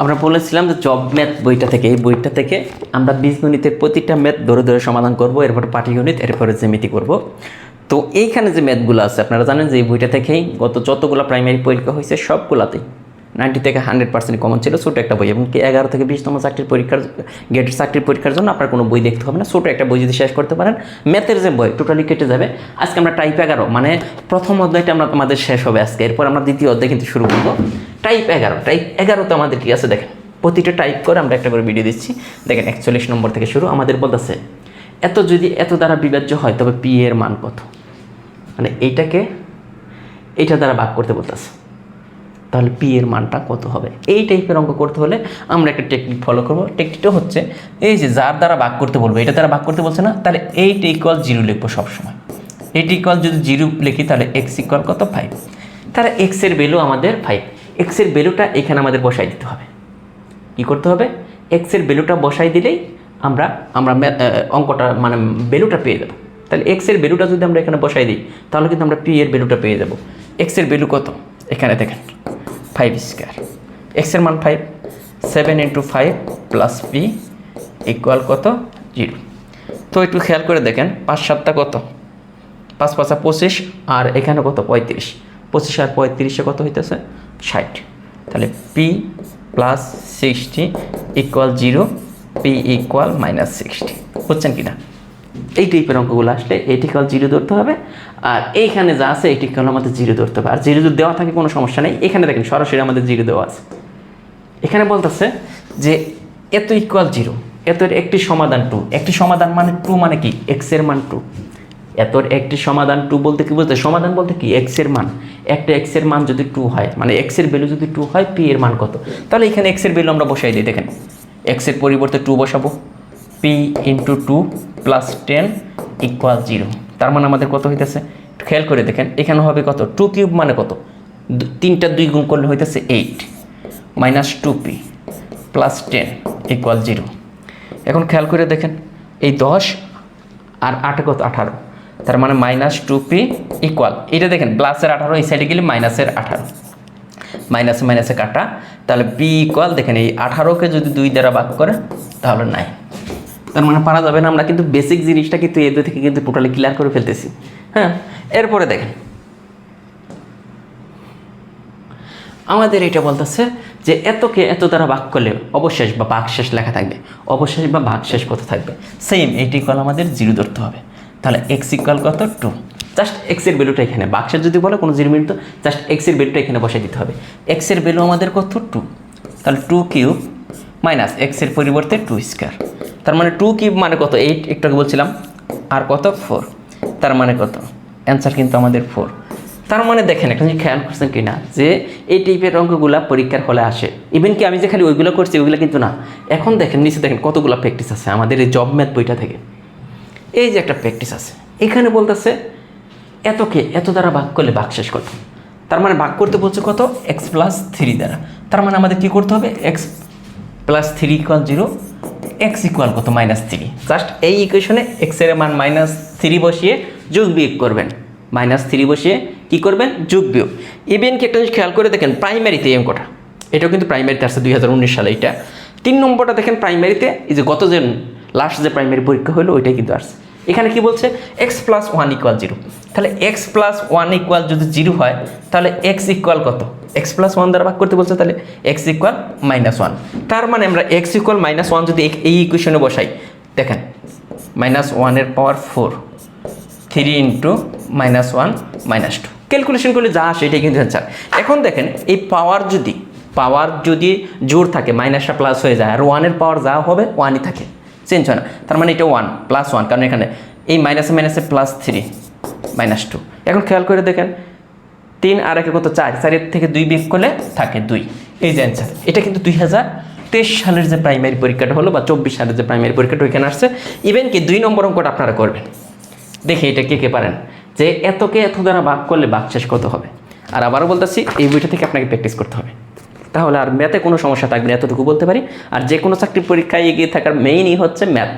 আমরা বলেছিলাম যে জব ম্যাথ বইটা থেকে, এই বইটা থেকে আমরা বীজগণিতের প্রতিটা ম্যাথ ধরে ধরে সমাধান করব, এরপর পাটিগণিত এরপরে জ্যামিতি করব। তো এইখানে যে ম্যাথগুলো আছে, আপনারা জানেন যে এই বইটা থেকেই গত যতগুলো প্রাইমারি পরীক্ষা হয়েছে, সবগুলাতেই নাইনটি থেকে হান্ড্রেড পার্সেন্ট কমন ছিল, ছোটো একটা বই। এবং এগারো থেকে বিশতম চাকরির পরীক্ষার গেটের চাকরির পরীক্ষার জন্য আপনার কোনো বই দেখতে হবে না। ছোটো একটা বই যদি শেষ করতে পারেন ম্যাথের যে বই টোটালি কেটে যাবে। আজকে আমরা টাইপ এগারো মানে প্রথম অধ্যায়টা আমরা আমাদের শেষ হবে আজকে। এরপর আমরা দ্বিতীয় অধ্যায় কিন্তু শুরু করব। টাইপ এগারো টাইপ এগারোতে আমাদের কি আছে দেখেন? প্রতিটা টাইপ করে আমরা একটা করে ভিডিও দিচ্ছি। দেখেন, একচল্লিশ নম্বর থেকে শুরু, আমাদের বলতেছে, এত যদি এত দ্বারা বিভাজ্য হয়, তবে পি এর মান কত? মানে এইটাকে, এইটা দ্বারা ভাগ করতে বলতেছে। তাহলে পি এর মানটা কত হবে? এই টাইপের অঙ্ক করতে হলে আমরা একটা টেকনিক ফলো করব। টেকনিকটা হচ্ছে, এই যে যার দ্বারা ভাগ করতে বলব, এটা দ্বারা ভাগ করতে বলছে না, তাহলে এইট ইকুয়াল জিরো লিখব সবসময়। এইট ইকুয়াল যদি জিরো লিখি, তাহলে এক্স ইকুয়াল কত? ফাইভ তাহলে এক্সের ভ্যালু আমাদের ফাইভ এক্সের ভ্যালুটা এখানে আমাদের বসাই দিতে হবে। কী করতে হবে? এক্সের ভ্যালুটা বসাই দিলেই আমরা আমরা অঙ্কটা মানে ভ্যালুটা পেয়ে যাব। তাহলে এক্সের ভ্যালুটা যদি আমরা এখানে বসাই দিই, তাহলে কিন্তু আমরা পি এর ভ্যালুটা পেয়ে যাব। এক্সের ভ্যালু কত? এখানে দেখেন। ফাইভ স্কোয়ার এক্সের মান five seven into five plus P equal কত? জিরো তো একটু খেয়াল করে দেখেন, পাঁচ সাতটা কত? পাঁচ পাঁচা পঁচিশ, আর এখানে কত? পঁয়ত্রিশ। পঁচিশ আর পঁয়ত্রিশে কত হইতেছে? ষাট। তাহলে P plus sixty equal zero P equal minus sixty বুঝছেন কি না এই টাইপের অঙ্কগুলো আসলে এটি কল জিরো ধরতে হবে। আর এইখানে যা আছে এটি কল আমাদের জিরো ধরতে হবে। আর জিরো যদি দেওয়া থাকে, কোনো সমস্যা নেই। এখানে দেখেন, সরাসরি আমাদের জিরো দেওয়া আছে। এখানে বলতেছে যে, এত ইকুয়াল জিরো এতর একটি সমাধান টু একটি সমাধান মানে টু মানে কি? এক্সের মান টু এতর একটি সমাধান টু বলতে কি বলতে সমাধান বলতে কি? এক্সের মান। একটা এক্সের মান যদি টু হয় মানে এক্সের ভ্যালু যদি টু হয় পি এর মান কত? তাহলে এখানে এক্সের ভ্যালু আমরা বসাই দিই, দেখেন। এক্সের পরিবর্তে টু বসাবো। P into two plus ten equal zero তার মানে আমাদের কত হইতেছে? খেয়াল করে দেখেন, এখানে হবে কত? টু কিউব মানে কত? তিনটা দুই গুণ করলে হইতেছে eight minus two P plus ten equal zero এখন খেয়াল করে দেখেন, এই দশ আর আট কত? আঠারো। তার মানে মাইনাস টু পি ইকুয়াল এটা দেখেন প্লাসের আঠারো, এই সাইডে গেলে মাইনাসের আঠারো। মাইনাসে মাইনাসে কাটা। তাহলে পি ইকুয়াল দেখেন এই আঠারোকে যদি দুই দ্বারা ভাগ করে তাহলে নাই তার মানে পারা যাবে না, আমরা কিন্তু বেসিক জিনিসটা কিন্তু এদের থেকে কিন্তু টোটালি ক্লিয়ার করে ফেলতেছি। হ্যাঁ? এরপরে দেখেন। আমাদের এটা বলতেছে যে এতকে এত দ্বারা ভাগ করলে অবশেষ বা ভাগশেষ লেখা থাকবে। অবশেষ বা ভাগশেষ কত থাকবে? সেম এইটি ইকুয়াল আমাদের জিরো ধরতে হবে। তাহলে এক্স ইকুয়াল কত? টু জাস্ট এক্সের ভ্যালুটা এখানে। বাক্সের যদি বলে কোনো জিরো মিনিট জাস্ট এক্সের ভ্যালুটা এখানে বসাই দিতে হবে। এক্সের ভ্যালু আমাদের কত? টু তাহলে টু কিউব মাইনাস এক্সের পরিবর্তে টু স্কোয়ার তার মানে টু কিউব মানে কত? এইট একটু বলছিলাম। আর কত? ফোর তার মানে কত? অ্যান্সার কিন্তু আমাদের ফোর তার মানে দেখেন, একটা খেয়াল করছেন কি না যে এই টাইপের অঙ্কগুলা পরীক্ষার হলে আসে। ইভেন কি আমি যে খালি ওইগুলো করছি, ওইগুলো কিন্তু না। এখন দেখেন, নিচে দেখেন, কতগুলো প্র্যাকটিস আছে আমাদের এই জব ম্যাথ বইটা থেকে। এই যে একটা প্র্যাকটিস আছে। এখানে বলতেছে এতকে এত দ্বারা ভাগ করলে ভাগ শেষ কত? তার মানে ভাগ করতে বলছে কত? এক্স প্লাস থ্রি দ্বারা। তার মানে আমাদের কী করতে হবে? X plus three equal zero X equal কত? মাইনাস থ্রি জাস্ট এই ইকুয়েশনে এক্সের মান মাইনাস থ্রি বসিয়ে যোগ বিয়োগ করবেন। মাইনাস থ্রি বসিয়ে কি করবেন? যোগ বিয়োগ। ইভেন কি একটা জিনিস খেয়াল করে দেখেন প্রাইমারিতে এম অঙ্কটা। এটাও কিন্তু প্রাইমারিতে আসছে দুই হাজার উনিশ সালে এটা তিন নম্বরটা দেখেন প্রাইমারিতে এই যে গত যে লাস্ট যে প্রাইমারি পরীক্ষা হলো, ওইটাই কিন্তু আসছে। এখানে কি বলছে? X plus one equal zero তাহলে এক্স প্লাস ওয়ান ইকুয়াল যদি জিরো হয়, তাহলে এক্স ইকুয়াল কত? এক্স প্লাস ওয়ান দ্বারা ভাগ করতে বলছে, তাহলে এক্স ইকুয়াল মাইনাস ওয়ান তার মানে আমরা এক্স ইকুয়াল মাইনাস ওয়ান যদি এই ইকুয়েশনে বসাই, দেখেন মাইনাস ওয়ানের power four three into minus one minus two calculation করলে যা আসে এটাই কিন্তু অ্যান্সার এখন দেখেন, এই পাওয়ার যদি পাওয়ার যদি জোর থাকে মাইনাসটা প্লাস হয়ে যায়, আর ওয়ানের পাওয়ার যা হবে ওয়ানই থাকে। চেঞ্জ হয় না। তার মানে এটা ওয়ান প্লাস ওয়ান কারণ এখানে এই মাইনাসে মাইনাসে প্লাস থ্রি মাইনাস টু এখন খেয়াল করে দেখেন, তিন আর একে কত? চার। চারের থেকে দুই বিয়োগ করলে থাকে দুই। এই যে অ্যান্সার এটা কিন্তু দুই হাজার তেইশ সালের যে প্রাইমারি পরীক্ষাটা হলো বা চব্বিশ সালের যে প্রাইমারি পরীক্ষাটা ওইখানে আসছে। ইভেন কি দুই নম্বর অঙ্কটা আপনারা করবেন। দেখে এটা কে কে পারেন। যে এতকে এত দ্বারা ভাগ করলে ভাগ শেষ কত হবে? আর আবারও বলতেছি, এই বইটা থেকে আপনাকে প্র্যাকটিস করতে হবে। তাহলে আর ম্যাথে কোনো সমস্যা থাকবে না, এতটুকু বলতে পারি। আর যে কোনো চাকরির পরীক্ষায় এগিয়ে থাকার মেইনই হচ্ছে ম্যাথ